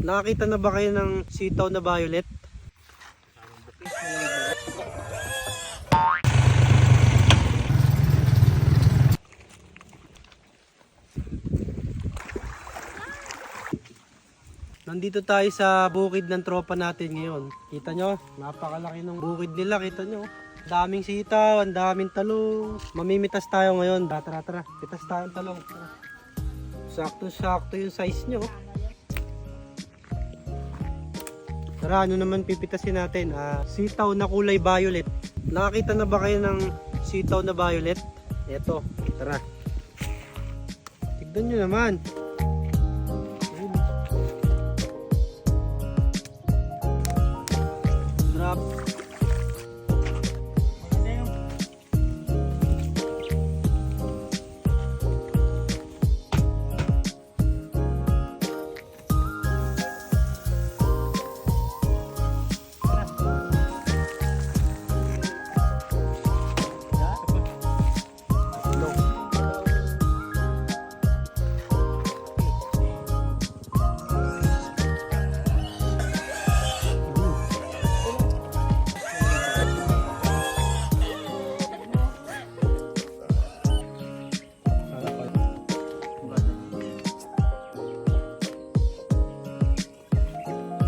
Nakakita na ba kayo ng sitaw na violet? Nandito tayo sa bukid ng tropa natin ngayon. Kita nyo, napakalaki ng bukid nila. Kita nyo, daming sitaw, ang daming talong. Mamimitas tayo ngayon. Tara, tara, tara. Pitas tayo ng talong. Sakto-sakto yung size nyo. Tara, ano naman pipitasin natin? Ah, sitaw na kulay violet. Nakakita na ba kayo ng sitaw na violet? Eto, tara. Tignan nyo naman.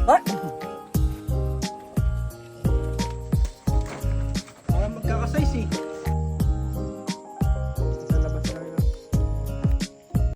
But